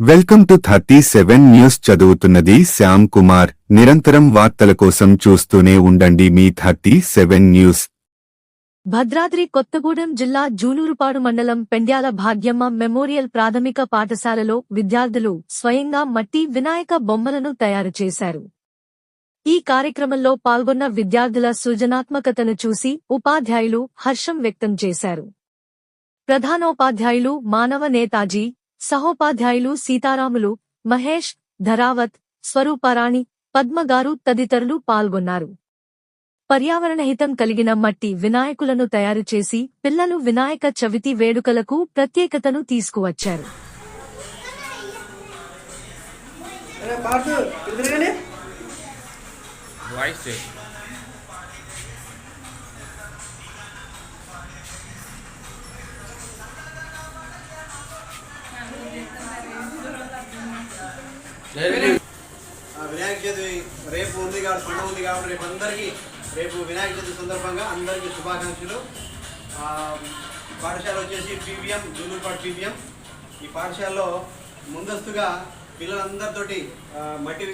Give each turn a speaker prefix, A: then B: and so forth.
A: Welcome to thirty seven news చదువుతున్నది శ్యామ్ కుమార్. నిరంతరం వార్తల కోసం చూస్తూనే ఉండండి మీ thirty seven news.
B: Bhadradri Kothagudem జిల్లా జూలూరుపాడు మండలం పెండ్యాల భాగ్యమ్మ మెమోరియల్ ప్రాథమిక పాఠశాలలో విద్యార్థులు స్వయంగా మట్టి వినాయక బొమ్మలను తయారు చేశారు. ఈ కార్యక్రమంలో పాల్గొన్న విద్యార్థుల సృజనాత్మకతను చూసి ఉపాధ్యాయులు హర్షం వ్యక్తం చేశారు. ప్రధానోపాధ్యాయులు మానవ నేతాజీ సహోపాధ్యాయులు సీతారాములు మహేష్ ధరావత్ స్వరూపారాణి పద్మగారు తదితరులు పాల్గొన్నారు. పర్యావరణ హితం కలిగిన మట్టి వినాయకులను తయారు చేసి పిల్లలు వినాయక చవితి వేడుకలకు ప్రత్యేకతను తీసుకువచ్చారు.
C: వాయిస్
D: వినాయక చవితి రేపు ఉంది కాబట్టి పండుగ ఉంది కాబట్టి రేపు అందరికీ రేపు వినాయక చవితి సందర్భంగా అందరికీ శుభాకాంక్షలు. పాఠశాల వచ్చేసి పీవీఎం జూలూరుపాటు పీవీఎం. ఈ పాఠశాలలో ముందస్తుగా పిల్లలందరితోటి మట్టి